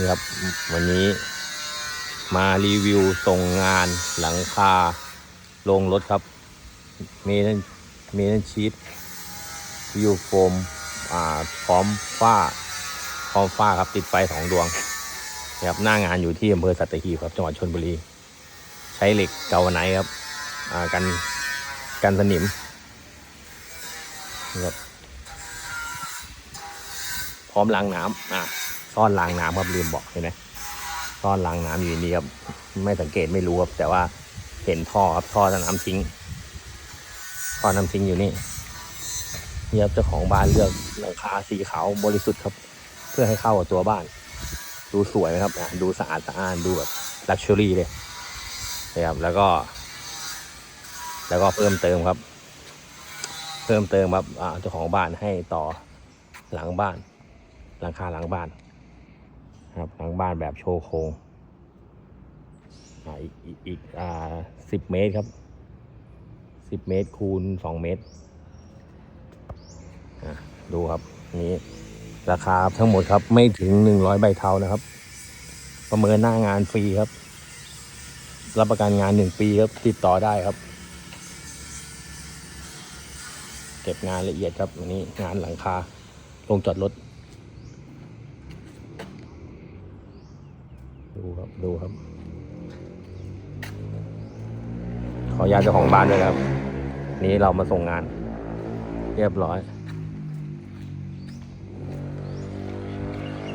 นี่ครับวันนี้มารีวิวส่งงานหลังคาลงรถครับเมนเมนันชีตวิวโฟมอ่าพร้อมฝ้าพร้อมฝ้าครับติดไฟสองดวงนี่ครับหน้างานอยู่ที่อำเภอสัตหีบครับจังหวัดชนบุรี ใช้เหล็กเกาไนครับอ่ากันกันสนิมนี่ครับพร้อมล้างน้ำอะ ซ่อนล้างน้ำครับลืมบอกเห็นไหมซ่อนล้างน้ำอยู่นี่ครับไม่สังเกตไม่รู้ครับแต่ว่าเห็นท่อครับท่อน้ำทิ้งท่อน้ำทิ้งอยู่นี่นี่ครับเจ้าของบ้านเลือกหลังคาสีขาวบริสุทธิ์ครับ เพื่อให้เข้ากับตัวบ้าน ดูสวยไหมครับอะดูสะอาดสะอ้านดูแบบลักชัวรี่เลยนะครับแล้วก็ แล้วก็เพิ่มเติมครับ เพิ่มเติมครับอ่าเจ้าของบ้านให้ต่อหลังบ้าน หลังคาหลังบ้าน ครับหลังบ้านแบบโชว์โครงอีกอีกอีกอ่าสิบเมตรครับสิบเมตรคูณสองเมตรดูครับนี้ราคาทั้งหมดครับไม่ถึงหนึ่งร้อยใบเทานะครับ ประเมินหน้างานฟรีครับ รับประกันงานหนึ่งปีครับติดต่อได้ครับ เก็บงานละเอียดครับวันนี้งานหลังคาลงจอดรถ ดูครับดูครับ ขออนุญาตเจ้าของบ้านด้วยครับ นี้เรามาส่งงาน เรียบร้อย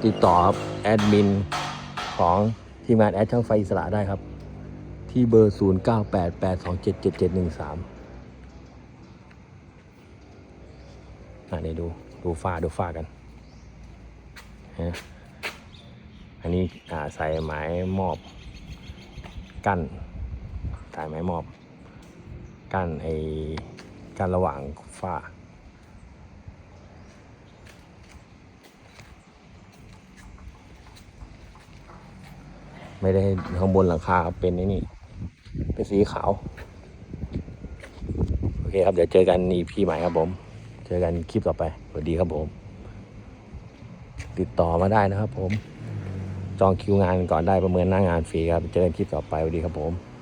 ติดต่อครับแอดมินของทีมงานแอดช่างไฟอิสระได้ครับ ที่เบอร์ 0 9 8 8 2 7 7 7 1 3อะเดี๋ยวดู ดูฝ้าดูฝ้ากันฮะ อันนี้ใส่ไม้มอบกั้นใส่ไม้มอบกั้นไอ้กั้นระหว่างฝ้าไม่ได้ข้างบนหลังคาครับเป็นนี่เป็นสีขาว โอเคครับ เดี๋ยวเจอกันอีพีใหม่ครับผม เจอกันคลิปต่อไป สวัสดีครับผม ติดต่อมาได้นะครับผม จองคิวงานก่อนได้ประเมินหน้างานฟรีครับเจอกันคลิปต่อไปสวัสดีครับผม